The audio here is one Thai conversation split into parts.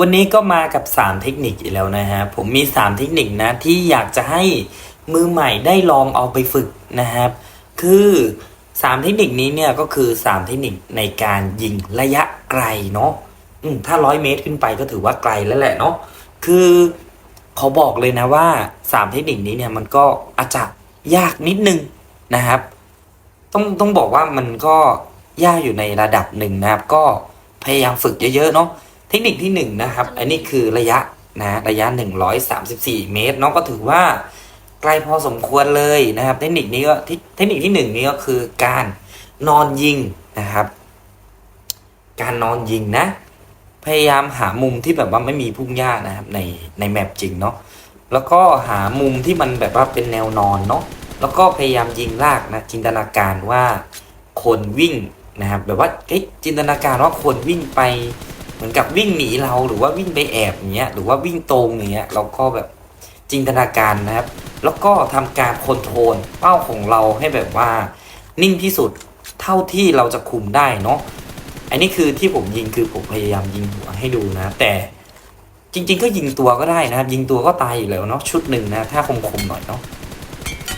วันนี้ก็มากับ 3 เทคนิคอีกแล้วนะฮะ ผมมี 3 เทคนิคนะที่อยากจะให้มือใหม่ได้ลองเอาไปฝึกนะครับ คือ 3 เทคนิคนี้เนี่ยก็คือ 3 เทคนิคในการยิงระยะไกลเนาะถ้า100เมตรขึ้นไปก็ถือว่าไกลแล้วแหละเนาะ คือเขาบอกเลยนะว่า 3 เทคนิคนี้เนี่ยมันก็อาจจะยากนิดนึงนะครับ ต้องต้องบอกว่ามันก็ยากอยู่ในระดับหนึ่งนะครับ ก็พยายามฝึกเยอะๆเนาะ เทคนิคที่หนึ่งนะครับ อันนี้คือระยะนะระยะ 134 เมตรเนาะก็ถือว่าไกลพอสมควรเลยนะครับ เทคนิคนี้ก็ที่เทคนิคที่หนึ่งนี้ก็คือการนอนยิงนะครับการนอนยิงนะ พยายามหามุมที่แบบว่าไม่มีพุ่งหญ้านะครับในในแมปจริงเนาะแล้วก็หามุมที่มันแบบว่าเป็นแนวนอนเนาะแล้วก็พยายามยิงลากนะจินตนาการว่าคนวิ่งนะครับแบบว่าเฮ้ยจินตนาการว่าคนวิ่งไปเห มือนกับวิ่งหนีเราหรือว่าวิ่งไปแอบอย่างเงี้ยหรือว่าวิ่งตรงอย่างเงี้ยเราก็แบบจินตนาการนะครับ แล้วก็ทำการคอนโทรลเป้าของเราให้แบบว่า นิ่งที่สุดเท่าที่เราจะคุมได้เนาะอันนี้คือที่ผมยิงคือผมพยายามยิงหัวให้ดูนะ แต่จริง ๆ ก็ยิงตัวก็ได้นะครับ ยิงตัวก็ตายอยู่แล้วเนาะชุดหนึ่งนะถ้าคมๆหน่อยเนาะ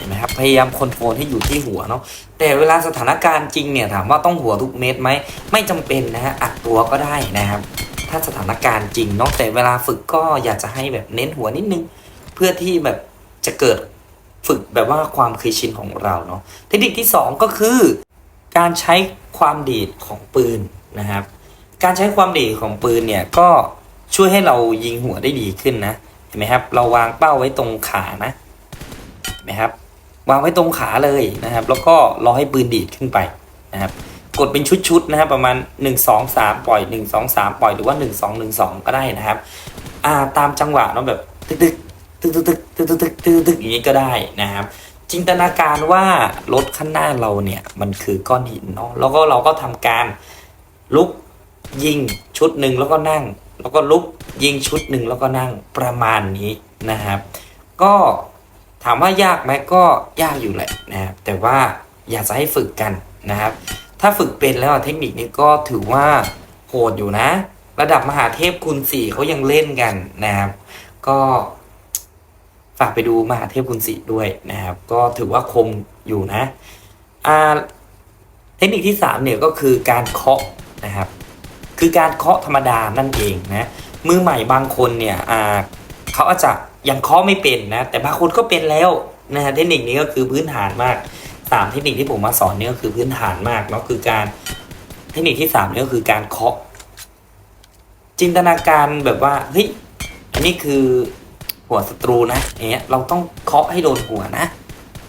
ห็นไหมครับพยายามคอนโทรลให้อยู่ที่หัวเนาะแต่เวลาสถานการณ์จริงเนี่ยถามว่าต้องหัวทุกเม็ดไหมไม่จำเป็นนะฮะอัดตัวก็ได้นะครับ ถ้าสถานการณ์จริงเนาะแต่เวลาฝึกก็อยากจะให้แบบเน้นหัวนิดนึง เพื่อที่แบบจะเกิดฝึกแบบว่าความเคยชินของเราเนาะเทคนิคที่สองก็คือ การใช้ความดีดของปืนนะครับ การใช้ความดีดของปืนเนี่ยก็ช่วยให้เรายิงหัวได้ดีขึ้นนะเห็นไหมครับ เราวางเป้าไว้ตรงขานะเห็นไหมครับ วางไว้ตรงขาเลยนะครับ แล้วก็รอให้ปืนดีดขึ้นไปนะครับ กดเป็นชุดๆนะครับประมาณ 1 2 3 ปล่อย 1 2 3 ปล่อยหรือว่า 1 2 1 2 ก็ได้นะครับอ่าตามจังหวะเนาะแบบตึกตึกตึกตึกตึกตึกตึกตึกตึกอย่างนี้ก็ได้นะครับ จินตนาการว่ารถข้างหน้าเราเนี่ยมันคือก้อนหินเนาะแล้วก็เราก็ทำการลุกยิงชุดหนึ่งแล้วก็นั่ง แล้วก็ลุกยิงชุดหนึ่งแล้วก็นั่งประมาณนี้นะครับ ก็ ถามว่ายากไหมก็ยากอยู่แหละนะครับแต่ว่าอยากจะให้ฝึกกันนะครับ ถ้าฝึกเป็นแล้วเทคนิคนี้ก็ถือว่าโหดอยู่นะ ระดับมหาเทพคูณสี่เขายังเล่นกันนะครับ ก็ฝากไปดูมหาเทพคูณสี่ด้วยนะครับ ก็ถือว่าคมอยู่นะอ่าเทคนิคที่สามเนี่ยก็คือการเคาะนะครับ คือการเคาะธรรมดานั่นเองนะมือใหม่บางคนเนี่ยอ่าเขาอาจจะ ยังเคาะไม่เป็นนะ แต่บางคนก็เป็นแล้วนะฮะเทคนิคนี้ก็คือพื้นฐานมากสามเทคนิคที่ผมมาสอนเนี่ยก็คือพื้นฐานมากเนาะคือการเทคนิคที่สามเนี่ยก็คือการเคาะ จินตนาการแบบว่าเฮ้ยอันนี้คือหัวศัตรูนะอย่างเงี้ยเราต้องเคาะให้โดนหัวนะ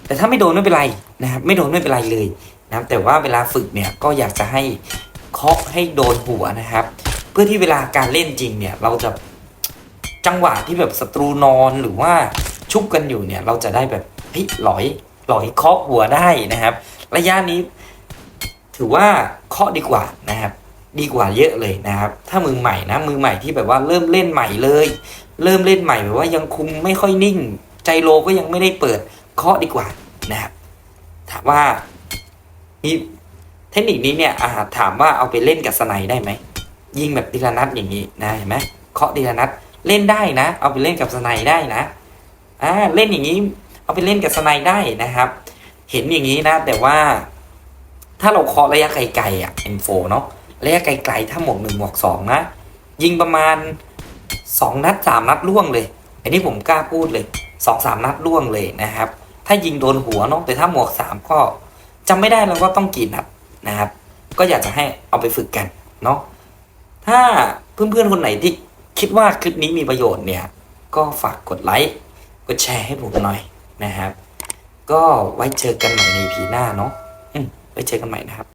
แต่ถ้าไม่โดนไม่เป็นไรนะครับไม่โดนไม่เป็นไรเลยนะครับแต่ว่าเวลาฝึกเนี่ยก็อยากจะให้เคาะให้โดนหัวนะครับ เพื่อที่เวลาการเล่นจริงเนี่ยเราจะ จังหวะที่แบบศัตรูนอนหรือว่าชุบกันอยู่เนี่ย เราจะได้แบบเฮ้ยหลอยหลอยเคาะหัวได้นะครับ ระยะนี้ ถือว่าเคาะดีกว่านะครับ ดีกว่าเยอะเลยนะครับ ถ้ามือใหม่นะมือใหม่ที่แบบว่าเริ่มเล่นใหม่เลย เริ่มเล่นใหม่แบบว่ายังคุมไม่ค่อยนิ่ง ใจโลก็ยังไม่ได้เปิดเคาะดีกว่านะครับถามว่ามีเทคนิคนี้เนี่ยอาถามว่าเอาไปเล่นกับสไนได้ไหมยิงแบบดีละนัดอย่างนี้นะเห็นไหมเคาะดีละนัด เล่นได้นะ เอาไปเล่นกับสไนได้นะอ่าเล่นอย่างนี้ เอาไปเล่นกับสไนได้นะครับ เห็นอย่างนี้นะ แต่ว่าถ้าเราเคาะระยะไกลๆอะ M4 เนาะระยะไกลๆถ้าหมวกหนึ่งหมวกสองนะ ยิงประมาณสองนัดสามนัดล่วงเลย อันนี้ผมกล้าพูดเลยสองสามนัดล่วงเลยนะครับ ถ้ายิงโดนหัวเนาะแต่ถ้าหมวกสามก็จำไม่ได้แล้วว่าต้องกี่นัดนะครับ ก็อยากจะให้เอาไปฝึกกันเนาะถ้าเพื่อนๆคนไหนที่ คิดว่าคลิปนี้มีประโยชน์เนี่ย ก็ฝากกดไลค์กดแชร์ให้ผมหน่อยนะครับ ก็ไว้เจอกันใหม่ในพีหน้าเนาะไว้เจอกันใหม่นะครับ